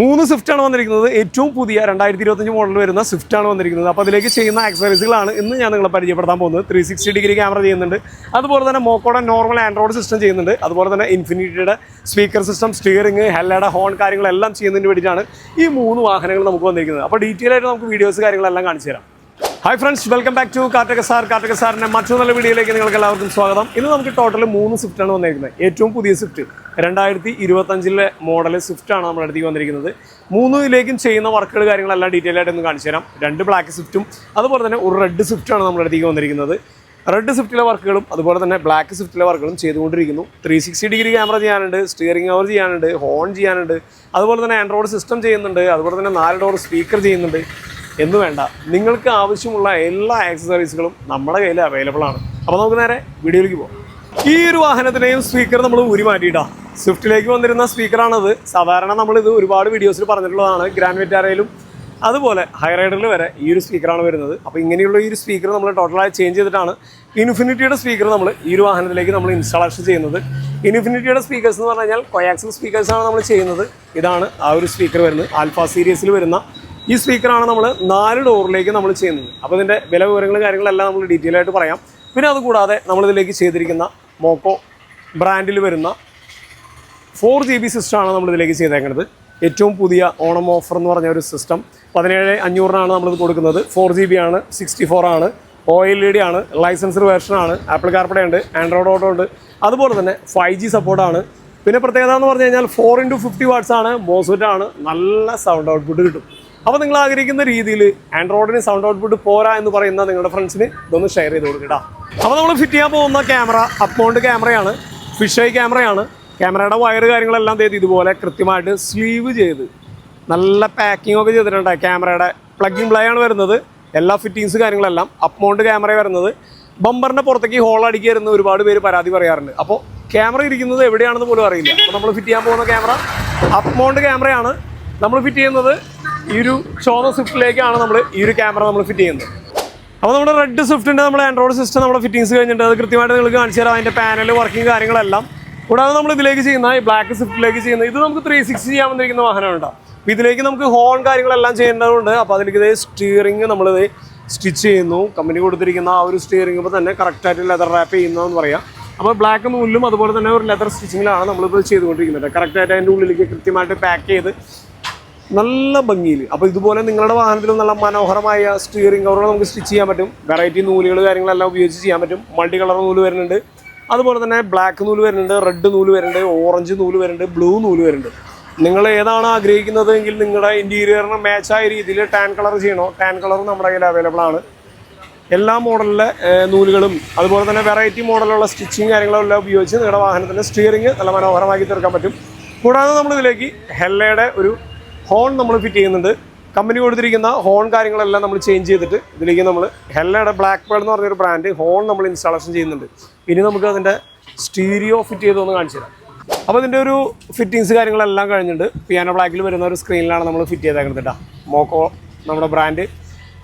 മൂന്ന് സ്വിഫ്റ്റ് ആണ് വന്നിരിക്കുന്നത്. ഏറ്റവും പുതിയ രണ്ടായിരത്തി ഇരുപത്തഞ്ച് മോഡൽ വരുന്ന സ്വിഫ്റ്റ് ആണ് വന്നിരിക്കുന്നത്. അപ്പോൾ അതിലേക്ക് ചെയ്യുന്ന ആക്സസറീസുകളാണ് ഇന്ന് ഞാൻ നിങ്ങളെ പരിചയപ്പെടുത്താൻ പോകുന്നത്. ത്രീ സിക്സ്റ്റി ഡിഗ്രി ക്യാമറ ചെയ്യുന്നുണ്ട്. അതുപോലെ തന്നെ മോക്കോടെ നോർമൽ ആൻഡ്രോയിഡ് സിസ്റ്റം ചെയ്യുന്നുണ്ട്. അതുപോലെ തന്നെ ഇൻഫിനിറ്റിയുടെ സ്പീക്കർ സിസ്റ്റം സ്റ്റിയറിംഗ് ഹെല്ലയുടെ ഹോൺ കാര്യങ്ങളെല്ലാം ചെയ്യുന്നതിന് വേണ്ടിയിട്ടാണ് ഈ മൂന്ന് വാഹനങ്ങൾ നമുക്ക് വന്നിരിക്കുന്നത്. അപ്പോൾ ഡീറ്റെയിൽ ആയിട്ട് നമുക്ക് വീഡിയോസ് കാര്യങ്ങളെല്ലാം കാണിച്ചു തരാം. Hi friends welcome back to കാർട്ടക sir കാർട്ടക സാറിന്റെ മറ്റൊരു നല്ല വീഡിയോയിലേക്ക് നിങ്ങൾക്ക് എല്ലാവർക്കും സ്വാഗതം. ഇന്ന് നമുക്ക് ടോട്ടൽ മൂന്ന് സ്വിഫ്റ്റ് ആണ് വന്നിരിക്കുന്നത് ഏറ്റവും പുതിയ സ്വിഫ്റ്റ് രണ്ടായിരത്തി ഇരുപത്തഞ്ചിലെ മോഡൽ സ്വിഫ്റ്റ് ആണ് നമ്മുടെ അടുത്തേക്ക് വന്നിരിക്കുന്നത്. മൂന്നിലേക്കും ചെയ്യുന്ന വർക്കുകൾ കാര്യങ്ങളെല്ലാം ഡീറ്റെയിൽ ആയിട്ട് ഒന്ന് കാണിച്ചു തരാം. രണ്ട് ബ്ലാക്ക് സ്വിഫ്റ്റും അതുപോലെ തന്നെ ഒരു റെഡ് സ്വിഫ്റ്റാണ് നമ്മുടെ അടുത്തേക്ക് വന്നിരിക്കുന്നത്. റെഡ് സ്വിഫ്റ്റിലെ വർക്കുകളും അതുപോലെ തന്നെ ബ്ലാക്ക് സ്വിഫ്റ്റിലെ വർക്കുകളും ചെയ്തുകൊണ്ടിരിക്കുന്നു. ത്രീ സിക്സ്റ്റി ഡിഗ്രി ക്യാമറ ചെയ്യാനുണ്ട് സ്റ്റിയറിംഗ് കവർ ചെയ്യാനുണ്ട് ഹോൺ ചെയ്യാനുണ്ട്. അതുപോലെ തന്നെ ആൻഡ്രോയിഡ് സിസ്റ്റം ചെയ്യുന്നുണ്ട്. അതുപോലെ തന്നെ നാല് ഡോർ സ്പീക്കർ ചെയ്യുന്നുണ്ട്. എന്ന് വേണ്ട. നിങ്ങൾക്ക് ആവശ്യമുള്ള എല്ലാ ആക്സസറീസുകളും നമ്മുടെ കയ്യിൽ അവൈലബിൾ ആണ്. അപ്പോൾ നമുക്ക് നേരെ വീഡിയോയിലേക്ക് പോകാം. ഈ ഒരു വാഹനത്തിനെയും സ്പീക്കർ നമ്മൾ ഊരി മാറ്റിയിട്ടാ. സ്വിഫ്റ്റിലേക്ക് വന്നിരുന്ന സ്പീക്കറാണത് സാധാരണ നമ്മളിത് ഒരുപാട് വീഡിയോസിൽ പറഞ്ഞിട്ടുള്ളതാണ്. ഗ്രാൻഡ് വിറ്റാരയിലും അതുപോലെ ഹൈറൈഡറിൽ വരെ ഈ ഒരു സ്പീക്കറാണ് വരുന്നത്. അപ്പോൾ ഇങ്ങനെയുള്ള ഈ ഒരു സ്പീക്കർ നമ്മൾ ടോട്ടലായി ചേഞ്ച് ചെയ്തിട്ടാണ് ഇൻഫിനിറ്റിയുടെ സ്പീക്കർ നമ്മൾ ഈ ഒരു വാഹനത്തിലേക്ക് നമ്മൾ ഇൻസ്റ്റാളേഷൻ ചെയ്യുന്നത്. ഇൻഫിനിറ്റിയുടെ സ്പീക്കേഴ്സ് എന്ന് പറഞ്ഞു കഴിഞ്ഞാൽ കൊയാക്സൽ സ്പീക്കേഴ്സാണ് നമ്മൾ ചെയ്യുന്നത്. ഇതാണ് ആ ഒരു സ്പീക്കർ വരുന്നത്. ആൽഫ സീരീസിൽ വരുന്ന ഈ സ്പീക്കറാണ് നമ്മൾ നാല് ഡോറിലേക്ക് നമ്മൾ ചെയ്യുന്നത്. അപ്പോൾ ഇതിന്റെ വില വിവരങ്ങളും കാര്യങ്ങളെല്ലാം നമ്മൾ ഡീറ്റെയിൽ ആയിട്ട് പറയാം. പിന്നെ അതുകൂടാതെ നമ്മളിതിലേക്ക് ചെയ്തിരിക്കുന്ന മോക്കോ ബ്രാൻഡിൽ വരുന്ന ഫോർ ജി ബി സിസ്റ്റമാണ് നമ്മളിതിലേക്ക് ചെയ്തേക്കുന്നത് ഏറ്റവും പുതിയ ഓണം ഓഫർ എന്ന് പറഞ്ഞ ഒരു സിസ്റ്റം പതിനേഴ് അഞ്ഞൂറിനാണ് നമ്മളിത് കൊടുക്കുന്നത്. ഫോർ ജി ബി ആണ് സിക്സ്റ്റി ഫോർ ആണ് ഒ എൽ ഇ ഡി ആണ് ലൈസൻസ്ഡ് വേർഷൻ ആണ് ആപ്പിൾ കാർപ്പടേ ഉണ്ട് ആൻഡ്രോയിഡ് ഓട്ടോ ഉണ്ട്. അതുപോലെ തന്നെ ഫൈവ് ജി സപ്പോർട്ടാണ് പിന്നെ പ്രത്യേകത എന്ന് പറഞ്ഞു കഴിഞ്ഞാൽ ഫോർ ഇന്റു ഫിഫ്റ്റി വാട്ട്സ് ആണ് മോസ്ഫെറ്റ് നല്ല സൗണ്ട് ഔട്ട്പുട്ട് കിട്ടും. അപ്പോൾ നിങ്ങൾ ആഗ്രഹിക്കുന്ന രീതിയിൽ ആൻഡ്രോയിഡിന് സൗണ്ട് ഔട്ട്പുട്ട് പോരാ എന്ന് പറയുന്ന നിങ്ങളുടെ ഫ്രണ്ട്സിന് ഇതൊന്ന് ഷെയർ ചെയ്ത് കൊടുക്കട്ടാ അപ്പോൾ നമ്മൾ ഫിറ്റ് ചെയ്യാൻ പോകുന്ന ക്യാമറ അപ്പോണ്ട് ക്യാമറയാണ് ഫിഷ് ഐ ക്യാമറയാണ് ക്യാമറയുടെ വയർ കാര്യങ്ങളെല്ലാം ചെയ്ത് ഇതുപോലെ കൃത്യമായിട്ട് സ്ലീവ് ചെയ്ത് നല്ല പാക്കിംഗ് ഒക്കെ ചെയ്തിട്ടുണ്ട് ക്യാമറയുടെ പ്ലഗിങ് പ്ലേ ആണ് വരുന്നത്. എല്ലാ ഫിറ്റിങ്സ് കാര്യങ്ങളെല്ലാം അപ്മൗണ്ട് ക്യാമറ വരുന്നത്. ബമ്പറിന്റെ പുറത്തേക്ക് ഹോൾ അടിക്കരുന്ന ഒരുപാട് പേര് പരാതി പറയാറുണ്ട്. അപ്പോൾ ക്യാമറ ഇരിക്കുന്നത് എവിടെയാണെന്ന് പോലും അറിയില്ല. അപ്പോൾ നമ്മൾ ഫിറ്റ് ചെയ്യാൻ പോകുന്ന ക്യാമറ അപ്മൗണ്ട് ക്യാമറയാണ് നമ്മൾ ഫിറ്റ് ചെയ്യുന്നത് ഈ ഒരു ഷോറ സ്വിഫ്റ്റിലേക്കാണ് നമ്മൾ ഈ ഒരു ക്യാമറ നമ്മൾ ഫിറ്റ് ചെയ്യുന്നത്. അപ്പോൾ നമ്മുടെ റെഡ് സ്വിഫ്റ്റിന്റെ നമ്മുടെ ആൻഡ്രോയിഡ് സിസ്റ്റം നമ്മുടെ ഫിറ്റിങ്സ് കഴിഞ്ഞിട്ട് അത് കൃത്യമായിട്ട് നിങ്ങൾക്ക് കാണിച്ചു തരാം. അതിന്റെ പാനൽ വർക്കിംഗ് കാര്യങ്ങളെല്ലാം. കൂടാതെ നമ്മൾ ഇതിലേക്ക് ചെയ്യുന്ന ഈ ബ്ലാക്ക് സ്വിഫ്റ്റിലേക്ക് ചെയ്യുന്ന ഇത് നമുക്ക് ത്രീ സിക്സ്റ്റി ചെയ്യാൻ വന്നിരിക്കുന്ന വാഹനമാണ് അപ്പോൾ ഇതിലേക്ക് നമുക്ക് ഹോൺ കാര്യങ്ങളെല്ലാം ചെയ്യേണ്ടതുണ്ട്. അപ്പോൾ അതിലേക്ക് ഇതേ സ്റ്റിയറിംഗ് നമ്മളിത് സ്റ്റിച്ച് ചെയ്യുന്നു. കമ്പനി കൊടുത്തിരിക്കുന്ന ആ ഒരു സ്റ്റിയറിംഗ് ഇപ്പോൾ തന്നെ കറക്റ്റായിട്ട് ലെതർ റാപ്പ് ചെയ്യുന്നതെന്ന് പറയാം. അപ്പോൾ ബ്ലാക്ക് നൂലിലും അതുപോലെ തന്നെ ഒരു ലെതർ സ്റ്റിച്ചിങ്ങിലാണ് നമ്മളിപ്പോൾ ചെയ്തുകൊണ്ടിരിക്കുന്നത്. കറക്റ്റായിട്ട് അതിന്റെ ഉള്ളിലേക്ക് കൃത്യമായിട്ട് പാക്ക് ചെയ്ത് നല്ല ഭംഗിയിൽ അപ്പോൾ ഇതുപോലെ നിങ്ങളുടെ വാഹനത്തിൽ നല്ല മനോഹരമായ സ്റ്റിയറിംഗ് കവറുകൾ നമുക്ക് സ്റ്റിച്ച് ചെയ്യാൻ പറ്റും. വെറൈറ്റി നൂലുകൾ കാര്യങ്ങളെല്ലാം ഉപയോഗിച്ച് ചെയ്യാൻ പറ്റും. മൾട്ടി കളർ നൂൽ വരുന്നുണ്ട്. അതുപോലെ തന്നെ ബ്ലാക്ക് നൂൽ വരുന്നുണ്ട് റെഡ് നൂൽ വരുന്നുണ്ട് ഓറഞ്ച് നൂൽ വരുന്നുണ്ട് ബ്ലൂ നൂൽ വരുന്നുണ്ട്. നിങ്ങൾ ഏതാണ് ആഗ്രഹിക്കുന്നത് എങ്കിൽ നിങ്ങളുടെ ഇന്റീരിയറിന് മാച്ചായ രീതിയിൽ ടാൻ കളർ ചെയ്യണോ? ടാൻ കളർ നമ്മുടെ കയ്യിൽ അവൈലബിൾ ആണ്. എല്ലാ മോഡലിലെ നൂലുകളും അതുപോലെ തന്നെ വെറൈറ്റി മോഡലുള്ള സ്റ്റിച്ചിങ് കാര്യങ്ങളെല്ലാം ഉപയോഗിച്ച് നിങ്ങളുടെ വാഹനത്തിന്റെ സ്റ്റിയറിംഗ് നല്ല മനോഹരമാക്കി തീർക്കാൻ പറ്റും. കൂടാതെ നമ്മളിതിലേക്ക് ഹെല്ലയുടെ ഒരു ഹോൺ നമ്മൾ ഫിറ്റ് ചെയ്യുന്നുണ്ട്. കമ്പനി കൊടുത്തിരിക്കുന്ന ഹോൺ കാര്യങ്ങളെല്ലാം നമ്മൾ ചേഞ്ച് ചെയ്തിട്ട് ഇതിലേക്ക് നമ്മൾ ഹെല്ലയുടെ ബ്ലാക്ക് പേൾ എന്ന് പറഞ്ഞൊരു ബ്രാൻഡ് ഹോൺ നമ്മൾ ഇൻസ്റ്റാളേഷൻ ചെയ്യുന്നുണ്ട്. ഇനി നമുക്ക് അതിന്റെ സ്റ്റീരിയോ ഫിറ്റ് ചെയ്തൊന്ന് കാണിച്ചു തരാം. അപ്പോൾ ഇതിന്റെ ഒരു ഫിറ്റിങ്സ് കാര്യങ്ങളെല്ലാം കഴിഞ്ഞിട്ടുണ്ട് പിയാനോ ബ്ലാക്കിൽ വരുന്ന ഒരു സ്ക്രീനിലാണ് നമ്മൾ ഫിറ്റ് ചെയ്തേക്കുന്നത് കേട്ടോ. മോക്കോ നമ്മുടെ ബ്രാൻഡ്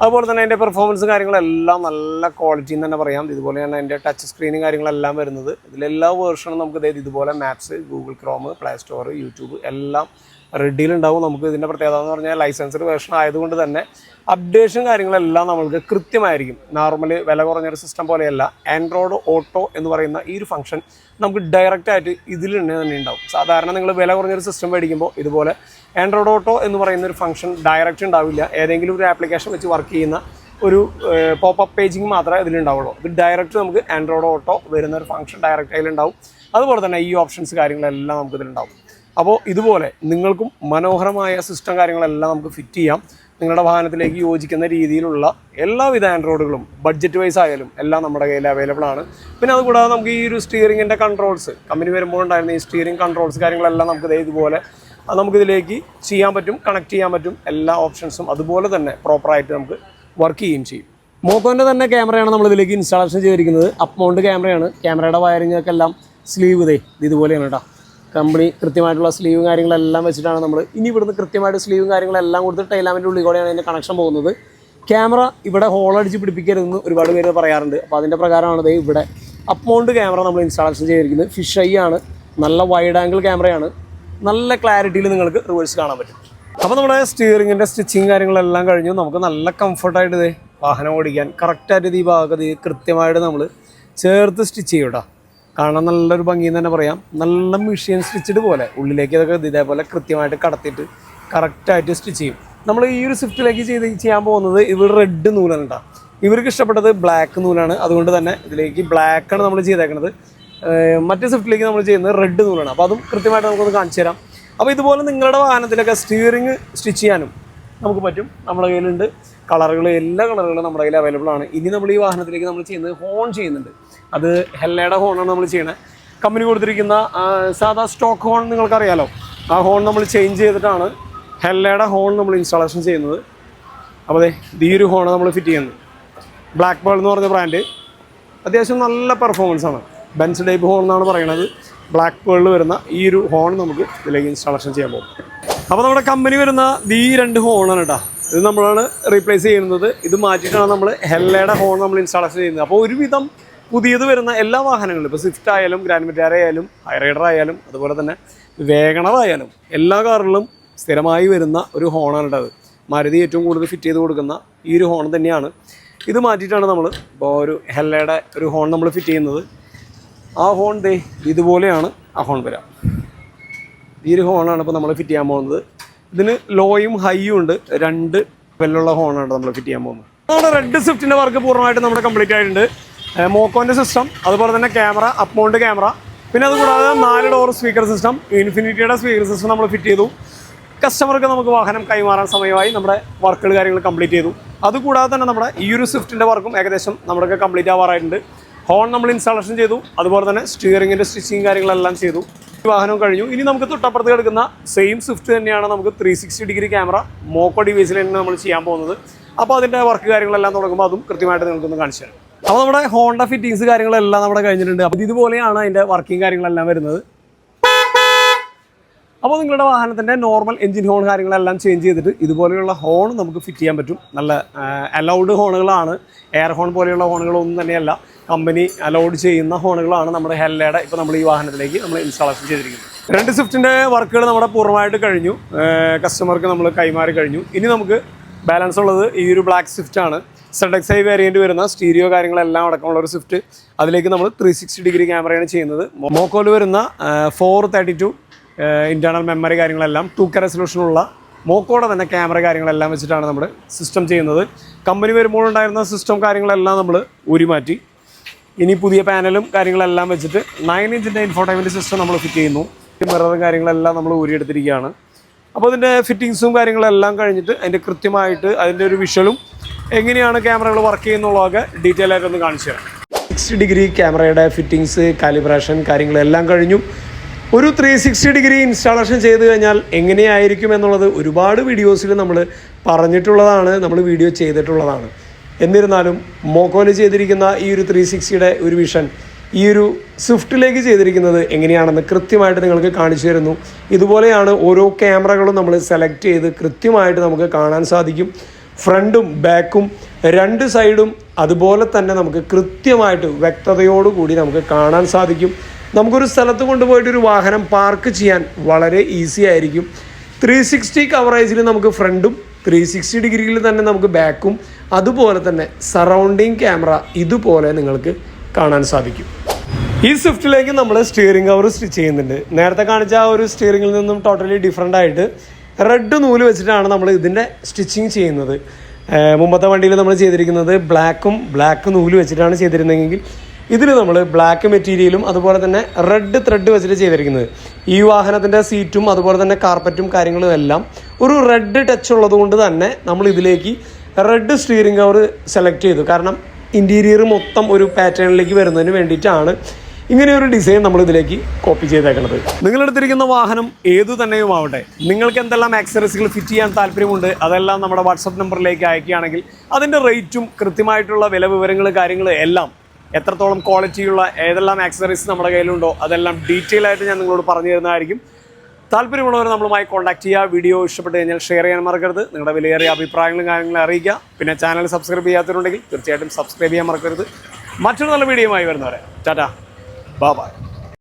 അതുപോലെ തന്നെ അതിന്റെ പെർഫോമൻസ് കാര്യങ്ങളെല്ലാം നല്ല ക്വാളിറ്റി എന്ന് തന്നെ പറയാം. ഇതുപോലെ തന്നെ അതിന്റെ ടച്ച് സ്ക്രീനും കാര്യങ്ങളെല്ലാം വരുന്നത്. ഇതിലെല്ലാ വേർഷനും നമുക്ക് ഇതേ ഇതുപോലെ maps Google Chrome Play Store YouTube എല്ലാം റെഡിയിലുണ്ടാവും നമുക്ക് ഇതിന്റെ പ്രത്യേകത എന്ന് പറഞ്ഞാൽ ലൈസൻസ്ഡ് വേർഷൻ ആയതുകൊണ്ട് തന്നെ അപ്ഡേഷൻ കാര്യങ്ങളെല്ലാം നമ്മൾക്ക് കൃത്യമായിരിക്കും. നോർമൽ വില കുറഞ്ഞൊരു സിസ്റ്റം പോലെയല്ല. ആൻഡ്രോയിഡ് ഓട്ടോ എന്ന് പറയുന്ന ഈ ഒരു ഫംഗ്ഷൻ നമുക്ക് ഡയറക്റ്റ് ആയിട്ട് ഇതിൽ തന്നെ തന്നെ ഉണ്ടാവും. സാധാരണ നിങ്ങൾ വില കുറഞ്ഞൊരു സിസ്റ്റം മേടിക്കുമ്പോൾ ഇതുപോലെ ആൻഡ്രോയിഡ് ഓട്ടോ എന്ന് പറയുന്ന ഒരു ഫംഗ്ഷൻ ഡയറക്റ്റ് ഉണ്ടാവില്ല. ഏതെങ്കിലും ഒരു ആപ്ലിക്കേഷൻ വെച്ച് വർക്ക് ചെയ്യുന്ന ഒരു പോപ്പ് അപ്പ് പേജിങ് മാത്രമേ ഇതിലുണ്ടാവുള്ളൂ ഇത് ഡയറക്റ്റ് നമുക്ക് ആൻഡ്രോയിഡ് ഓട്ടോ വരുന്ന ഒരു ഫംഗ്ഷൻ ഡയറക്റ്റ് അതിലുണ്ടാവും അതുപോലെ തന്നെ ഈ ഓപ്ഷൻസ് കാര്യങ്ങളെല്ലാം നമുക്ക് ഇതിലുണ്ടാവും അപ്പോൾ ഇതുപോലെ നിങ്ങൾക്കും മനോഹരമായ സിസ്റ്റം കാര്യങ്ങളെല്ലാം നമുക്ക് ഫിറ്റ് ചെയ്യാം. നിങ്ങളുടെ വാഹനത്തിലേക്ക് യോജിക്കുന്ന രീതിയിലുള്ള എല്ലാവിധ ആൻഡ്രോയിഡുകളും ബഡ്ജറ്റ് വൈസ് ആയാലും എല്ലാം നമ്മുടെ കയ്യിൽ അവൈലബിൾ ആണ്. പിന്നെ അതുകൂടാതെ നമുക്ക് ഈ ഒരു സ്റ്റിയറിങ്ങിന്റെ കൺട്രോൾസ് കമ്പനി വരുമ്പോൾ ഉണ്ടായിരുന്ന ഈ സ്റ്റിയറിംഗ് കൺട്രോൾസ് കാര്യങ്ങളെല്ലാം നമുക്ക് ഇതുപോലെ നമുക്കിതിലേക്ക് ചെയ്യാൻ പറ്റും കണക്ട് ചെയ്യാൻ പറ്റും എല്ലാ ഓപ്ഷൻസും അതുപോലെ തന്നെ പ്രോപ്പറായിട്ട് നമുക്ക് വർക്ക് ചെയ്യുകയും ചെയ്യും. മോക്കോന്റെ തന്നെ ക്യാമറയാണ് നമ്മൾ ഇതിലേക്ക് ഇൻസ്റ്റാളേഷൻ ചെയ്തിരിക്കുന്നത്. അപ്പ് മൗണ്ട് ക്യാമറയാണ് ക്യാമറയുടെ വയറിങ്ങൊക്കെ എല്ലാം സ്ലീവ് ഇതേ ഇതുപോലെയാണ് കേട്ടോ. കമ്പനി കൃത്യമായിട്ടുള്ള സ്ലീവും കാര്യങ്ങളെല്ലാം വെച്ചിട്ടാണ് നമ്മൾ ഇനി ഇവിടുന്ന് കൃത്യമായിട്ട് സ്ലീവും കാര്യങ്ങളെല്ലാം കൊടുത്ത് ടൈലാമിന്റെ ഉള്ളിൽ കൂടെയാണ് അതിന്റെ കണക്ഷൻ പോകുന്നത്. ക്യാമറ ഇവിടെ ഹോൾ അടിച്ച് പിടിപ്പിക്കരുതെന്ന് ഒരുപാട് പേര് പറയാറുണ്ട്. അപ്പോൾ അതിന്റെ പ്രകാരമാണ് ദേ ഇവിടെ അപ്പ് മൗണ്ട് ക്യാമറ നമ്മൾ ഇൻസ്റ്റാളേഷൻ ചെയ്തിരിക്കുന്നത്. ഫിഷ് ഐ ആണ്. നല്ല വൈഡ് ആംഗിൾ ക്യാമറയാണ് നല്ല ക്ലാരിറ്റിയിൽ നിങ്ങൾക്ക് റിവേഴ്സ് കാണാൻ പറ്റും. അപ്പോൾ നമ്മുടെ സ്റ്റിയറിങ്ങിന്റെ സ്റ്റിച്ചിങ് കാര്യങ്ങളെല്ലാം കഴിഞ്ഞു. നമുക്ക് നല്ല കംഫർട്ടായിട്ട് വാഹനം ഓടിക്കാൻ കറക്റ്റായിട്ട് ഈ ഭാഗത്ത് കൃത്യമായിട്ട് നമ്മൾ ചേർത്ത് സ്റ്റിച്ച് ചെയ്യും കേട്ടോ കാണാൻ നല്ലൊരു ഭംഗി തന്നെ പറയാം. നല്ല മെഷീൻ സ്റ്റിച്ചിട്ട് പോലെ ഉള്ളിലേക്ക് ഇതൊക്കെ ഇതേപോലെ കൃത്യമായിട്ട് കടത്തിയിട്ട് കറക്റ്റായിട്ട് സ്റ്റിച്ച് ചെയ്യും. നമ്മൾ ഈ ഒരു സ്വിഫ്റ്റിലേക്ക് ചെയ്ത് ചെയ്യാൻ പോകുന്നത് ഇവർ റെഡ് നൂലാണ് കേട്ടോ ഇവർക്ക് ഇഷ്ടപ്പെട്ടത് ബ്ലാക്ക് നൂലാണ്. അതുകൊണ്ട് തന്നെ ഇതിലേക്ക് ബ്ലാക്കാണ് നമ്മൾ ചെയ്തേക്കുന്നത് മറ്റ് സ്വിഫ്റ്റിലേക്ക് നമ്മൾ ചെയ്യുന്നത് റെഡ് നൂലാണ്. അപ്പോൾ അതും കൃത്യമായിട്ട് നമുക്കൊന്ന് കാണിച്ചു തരാം. അപ്പോൾ ഇതുപോലെ നിങ്ങളുടെ വാഹനത്തിലൊക്കെ സ്റ്റിയറിംഗ് സ്റ്റിച്ച് ചെയ്യാനും നമുക്ക് പറ്റും. നമ്മുടെ കയ്യിലുണ്ട്. കളറുകൾ എല്ലാ കളറുകളും നമ്മുടെ കയ്യിൽ അവൈലബിൾ ആണ്. ഇനി നമ്മൾ ഈ വാഹനത്തിലേക്ക് നമ്മൾ ചെയ്യുന്നത് ഹോൺ ചെയ്യുന്നുണ്ട്. അത് ഹെല്ലയുടെ ഹോണാണ് നമ്മൾ ചെയ്യുന്നത് കമ്പനി കൊടുത്തിരിക്കുന്ന സാധാ സ്റ്റോക്ക് ഹോൺ നിങ്ങൾക്കറിയാലോ? ആ ഹോൺ നമ്മൾ ചേഞ്ച് ചെയ്തിട്ടാണ് ഹെല്ലയുടെ ഹോൺ നമ്മൾ ഇൻസ്റ്റാളേഷൻ ചെയ്യുന്നത്. അപ്പോൾ അതെ ഈ ഒരു ഹോൺ നമ്മൾ ഫിറ്റ് ചെയ്യുന്നത്. ബ്ലാക്ക് ബേൾ എന്ന് പറഞ്ഞ ബ്രാൻഡ് അത്യാവശ്യം നല്ല പെർഫോമൻസ് ആണ്. ബെൻസ് ടൈപ്പ് ഹോൺ എന്നാണ് പറയുന്നത്. ബ്ലാക്ക് പേളിൽ വരുന്ന ഈ ഒരു ഹോൺ നമുക്ക് ഇതിലേക്ക് ഇൻസ്റ്റാളേഷൻ ചെയ്യാൻ പോകും. അപ്പോൾ നമ്മുടെ കമ്പനി വരുന്ന ഈ രണ്ട് ഹോണാണ് കേട്ടോ. ഇത് നമ്മളാണ് റീപ്ലേസ് ചെയ്യുന്നത്. ഇത് മാറ്റിയിട്ടാണ് നമ്മൾ ഹെല്ലയുടെ ഹോൺ നമ്മൾ ഇൻസ്റ്റാളേഷൻ ചെയ്യുന്നത്. അപ്പോൾ ഒരുവിധം പുതിയത് വരുന്ന എല്ലാ വാഹനങ്ങളും ഇപ്പോൾ സ്വിഫ്റ്റ് ആയാലും ഗ്രാൻഡ് മെറ്റാര ആയാലും ഹൈറൈഡർ ആയാലും അതുപോലെ തന്നെ വേഗണർ ആയാലും എല്ലാ കാറിലും സ്ഥിരമായി വരുന്ന ഒരു ഹോണാണ് അത്. മാരുതി ഏറ്റവും കൂടുതൽ ഫിറ്റ് ചെയ്ത് കൊടുക്കുന്ന ഈ ഒരു ഹോൺ തന്നെയാണ്. ഇത് മാറ്റിയിട്ടാണ് നമ്മൾ ഇപ്പോൾ ഒരു ഹെല്ലയുടെ ഒരു ഹോൺ നമ്മൾ ഫിറ്റ് ചെയ്യുന്നത്. ആ ഹോൺ ദേ ഇതുപോലെയാണ് ആ ഹോൺ വരാം. ഈ ഒരു ഹോണാണ് ഇപ്പോൾ നമ്മൾ ഫിറ്റ് ചെയ്യാൻ പോകുന്നത്. ഇതിന് ലോയും ഹൈയും ഉണ്ട്. രണ്ട് വെല്ലുള്ള ഹോണാണ് നമ്മൾ ഫിറ്റ് ചെയ്യാൻ പോകുന്നത്. നമ്മുടെ റെഡ് സ്വിഫ്റ്റിന്റെ വർക്ക് പൂർണമായിട്ട് നമ്മുടെ കംപ്ലീറ്റ് ആയിട്ടുണ്ട്. മോക്കോന്റെ സിസ്റ്റം അതുപോലെ തന്നെ ക്യാമറ അപ്പ് മൗണ്ട് ക്യാമറ പിന്നെ അതുകൂടാതെ നാല് ഡോർ സ്പീക്കർ സിസ്റ്റം ഇൻഫിനിറ്റിയുടെ സ്പീക്കർ സിസ്റ്റം നമ്മൾ ഫിറ്റ് ചെയ്തു. കസ്റ്റമർക്ക് നമുക്ക് വാഹനം കൈമാറാൻ സമയമായി നമ്മുടെ വർക്കുകൾ കാര്യങ്ങൾ കംപ്ലീറ്റ് ചെയ്തു. അതുകൂടാതെ തന്നെ നമ്മുടെ ഈ ഒരു സ്വിഫ്റ്റിന്റെ വർക്കും ഏകദേശം നമ്മുടെ കംപ്ലീറ്റ് ആവാറായിട്ടുണ്ട്. ഹോൺ നമ്മൾ ഇൻസ്റ്റാളേഷൻ ചെയ്തു. അതുപോലെ തന്നെ സ്റ്റിയറിങ്ങിന്റെ സ്റ്റിച്ചിങ് കാര്യങ്ങളെല്ലാം ചെയ്തു. വാഹനവും കഴിഞ്ഞു. ഇനി നമുക്ക് തൊട്ടപ്പുറത്ത് കിടക്കുന്ന സെയിം സ്വിഫ്റ്റ് തന്നെയാണ് നമുക്ക് ത്രീ സിക്സ്റ്റി ഡിഗ്രി ക്യാമറ മോക്കോ ഡിവൈസിൽ തന്നെ നമ്മൾ ചെയ്യാൻ പോകുന്നത്. അപ്പോൾ അതിന്റെ വർക്ക് കാര്യങ്ങളെല്ലാം തുടങ്ങുമ്പോൾ അതും കൃത്യമായിട്ട് നിങ്ങൾക്കൊന്ന് കാണിച്ചു തരാം. അപ്പോൾ നമ്മുടെ ഹോണ്ട ഫിറ്റിങ്സ് കാര്യങ്ങളെല്ലാം നമ്മുടെ കഴിഞ്ഞിട്ടുണ്ട് അപ്പോൾ ഇതുപോലെയാണ് അതിന്റെ വർക്കിംഗ് കാര്യങ്ങളെല്ലാം വരുന്നത്. അപ്പോൾ നിങ്ങളുടെ വാഹനത്തിന്റെ നോർമൽ എഞ്ചിൻ ഹോൺ കാര്യങ്ങളെല്ലാം ചേഞ്ച് ചെയ്തിട്ട് ഇതുപോലെയുള്ള ഹോൺ നമുക്ക് ഫിറ്റ് ചെയ്യാൻ പറ്റും. നല്ല അലൗഡ് ഹോണുകളാണ് എയർ ഹോൺ പോലെയുള്ള ഹോണുകളൊന്നും തന്നെയല്ല. കമ്പനി അലൗഡ് ചെയ്യുന്ന ഹോണുകളാണ് നമ്മുടെ ഹെല്ലയുടെ ഇപ്പോൾ നമ്മൾ ഈ വാഹനത്തിലേക്ക് നമ്മൾ ഇൻസ്റ്റാളേഷൻ ചെയ്തിരിക്കുന്നത്. രണ്ട് സ്വിഫ്റ്റിന്റെ വർക്കുകൾ നമ്മുടെ പൂർണമായിട്ട് കഴിഞ്ഞു. കസ്റ്റമർക്ക് നമ്മൾ കൈമാറി കഴിഞ്ഞു. ഇനി നമുക്ക് ബാലൻസ് ഉള്ളത് ഈ ഒരു ബ്ലാക്ക് സ്വിഫ്റ്റ് ആണ്. സെഡ് എക്സ് ഐ വേരിയന്റ് വരുന്ന സ്റ്റീരിയോ കാര്യങ്ങളെല്ലാം അടക്കമുള്ള ഒരു സ്വിഫ്റ്റ് അതിലേക്ക് നമ്മൾ ത്രീ സിക്സ്റ്റി ഡിഗ്രി ക്യാമറയാണ് ചെയ്യുന്നത്. മോക്കോയിൽ വരുന്ന four thirty two internal memory കാര്യങ്ങളെല്ലാം ടു കെ റെസൊല്യൂഷനുള്ള മോക്കോടെ തന്നെ ക്യാമറ കാര്യങ്ങളെല്ലാം വെച്ചിട്ടാണ് നമ്മൾ സിസ്റ്റം ചെയ്യുന്നത്. കമ്പനി വരുമ്പോൾ ഉണ്ടായിരുന്ന സിസ്റ്റം കാര്യങ്ങളെല്ലാം നമ്മൾ ഊരി മാറ്റി ഇനി പുതിയ പാനലും കാര്യങ്ങളെല്ലാം വെച്ചിട്ട് നയൻ ഇഞ്ചിന്റെ ഇൻഫോർട്ടൈൻമെന്റ് സിസ്റ്റം നമ്മൾ ഫിറ്റ് ചെയ്യുന്നു. മിററും കാര്യങ്ങളെല്ലാം നമ്മൾ ഊരിയെടുത്തിരിക്കുകയാണ്. അപ്പോൾ അതിന്റെ ഫിറ്റിങ്സും കാര്യങ്ങളെല്ലാം കഴിഞ്ഞിട്ട് അതിന്റെ കൃത്യമായിട്ട് അതിന്റെ ഒരു വിഷ്വലും എങ്ങനെയാണ് ക്യാമറകൾ വർക്ക് ചെയ്യുന്നുള്ളതൊക്കെ ഡീറ്റെയിൽ ആയിട്ടൊന്ന് കാണിച്ചു തരാം. സിക്സ്റ്റി ഡിഗ്രി ക്യാമറയുടെ ഫിറ്റിങ്സ് കാലിബ്രേഷൻ കാര്യങ്ങളെല്ലാം കഴിഞ്ഞു. ഒരു ത്രീ സിക്സ്റ്റി ഡിഗ്രി ഇൻസ്റ്റാളേഷൻ ചെയ്ത് കഴിഞ്ഞാൽ എങ്ങനെയായിരിക്കും എന്നുള്ളത് ഒരുപാട് വീഡിയോസിൽ നമ്മൾ പറഞ്ഞിട്ടുള്ളതാണ് നമ്മൾ വീഡിയോ ചെയ്തിട്ടുള്ളതാണ്. എന്നിരുന്നാലും മോക്കോയിൽ ചെയ്തിരിക്കുന്ന ഈ ഒരു ത്രീ സിക്സ്റ്റിയുടെ ഒരു വിഷൻ ഈ ഒരു സ്വിഫ്റ്റിലേക്ക് ചെയ്തിരിക്കുന്നത് എങ്ങനെയാണെന്ന് കൃത്യമായിട്ട് നിങ്ങൾക്ക് കാണിച്ചു തരുന്നു. ഇതുപോലെയാണ് ഓരോ ക്യാമറകളും നമ്മൾ സെലക്ട് ചെയ്ത് കൃത്യമായിട്ട് നമുക്ക് കാണാൻ സാധിക്കും. ഫ്രണ്ടും ബാക്കും രണ്ട് സൈഡും അതുപോലെ തന്നെ നമുക്ക് കൃത്യമായിട്ട് വ്യക്തതയോടുകൂടി നമുക്ക് കാണാൻ സാധിക്കും. നമുക്കൊരു സ്ഥലത്ത് കൊണ്ടുപോയിട്ട് ഒരു വാഹനം പാർക്ക് ചെയ്യാൻ വളരെ ഈസി ആയിരിക്കും. ത്രീ സിക്സ്റ്റി കവറേജിൽ നമുക്ക് ഫ്രണ്ടും ത്രീ സിക്സ്റ്റി ഡിഗ്രിയിൽ തന്നെ നമുക്ക് ബാക്കും അതുപോലെ തന്നെ സറൗണ്ടിങ് ക്യാമറ ഇതുപോലെ നിങ്ങൾക്ക് കാണാൻ സാധിക്കും. ഈ സ്വിഫ്റ്റിലേക്ക് നമ്മൾ സ്റ്റിയറിംഗ് കവർ സ്റ്റിച്ച് ചെയ്യുന്നുണ്ട്. നേരത്തെ കാണിച്ച ആ ഒരു സ്റ്റിയറിംഗിൽ നിന്നും ടോട്ടലി ഡിഫറെന്റ് ആയിട്ട് റെഡ് നൂൽ വെച്ചിട്ടാണ് നമ്മൾ ഇതിന്റെ സ്റ്റിച്ചിങ് ചെയ്യുന്നത്. മുമ്പത്തെ വണ്ടിയിൽ നമ്മൾ ചെയ്തിരിക്കുന്നത് ബ്ലാക്കും ബ്ലാക്ക് നൂൽ വെച്ചിട്ടാണ് ചെയ്തിരുന്നതെങ്കിൽ ഇതിൽ നമ്മൾ ബ്ലാക്ക് മെറ്റീരിയലും അതുപോലെ തന്നെ റെഡ് ത്രെഡ് വെച്ചിട്ട് ചെയ്തിരിക്കുന്നത്. ഈ വാഹനത്തിന്റെ സീറ്റും അതുപോലെ തന്നെ കാർപ്പറ്റും കാര്യങ്ങളും എല്ലാം ഒരു റെഡ് ടച്ച് ഉള്ളതുകൊണ്ട് തന്നെ നമ്മൾ ഇതിലേക്ക് റെഡ് സ്റ്റിയറിംഗ് കവർ സെലക്ട് ചെയ്തു. കാരണം ഇന്റീരിയർ മൊത്തം ഒരു പാറ്റേണിലേക്ക് വരുന്നതിന് വേണ്ടിയിട്ടാണ് ഇങ്ങനെ ഒരു ഡിസൈൻ നമ്മൾ ഇതിലേക്ക് കോപ്പി ചെയ്തേക്കുന്നത് നിങ്ങളെടുത്തിരിക്കുന്ന വാഹനം ഏതു തന്നെയും ആവട്ടെ നിങ്ങൾക്ക് എന്തെല്ലാം ആക്സറീസുകൾ ഫിറ്റ് ചെയ്യാൻ താല്പര്യമുണ്ട് അതെല്ലാം നമ്മുടെ വാട്സപ്പ് നമ്പറിലേക്ക് അയക്കുകയാണെങ്കിൽ അതിന്റെ റേറ്റും കൃത്യമായിട്ടുള്ള വില വിവരങ്ങൾ കാര്യങ്ങൾ എല്ലാം എത്രത്തോളം ക്വാളിറ്റിയുള്ള ഏതെല്ലാം ആക്സസറീസ് നമ്മുടെ കയ്യിലുണ്ടോ അതെല്ലാം ഡീറ്റെയിൽ ആയിട്ട് ഞാൻ നിങ്ങളോട് പറഞ്ഞു തരുന്നതായിരിക്കും. താല്പര്യമുള്ളവർ നമ്മളുമായി കോൺടാക്ട് ചെയ്യുക. വീഡിയോ ഇഷ്ടപ്പെട്ട് കഴിഞ്ഞാൽ ഷെയർ ചെയ്യാൻ മറക്കരുത്. നിങ്ങളുടെ വിലയേറിയ അഭിപ്രായങ്ങളും കാര്യങ്ങളും അറിയിക്കുക. പിന്നെ ചാനൽ സബ്സ്ക്രൈബ് ചെയ്യാത്തവരുണ്ടെങ്കിൽ തീർച്ചയായിട്ടും സബ്സ്ക്രൈബ് ചെയ്യാൻ മറക്കരുത്. മറ്റൊരു നല്ല വീഡിയോ വീഡിയോയുമായി വരുന്നവരെ. ടാറ്റാ. ബായ്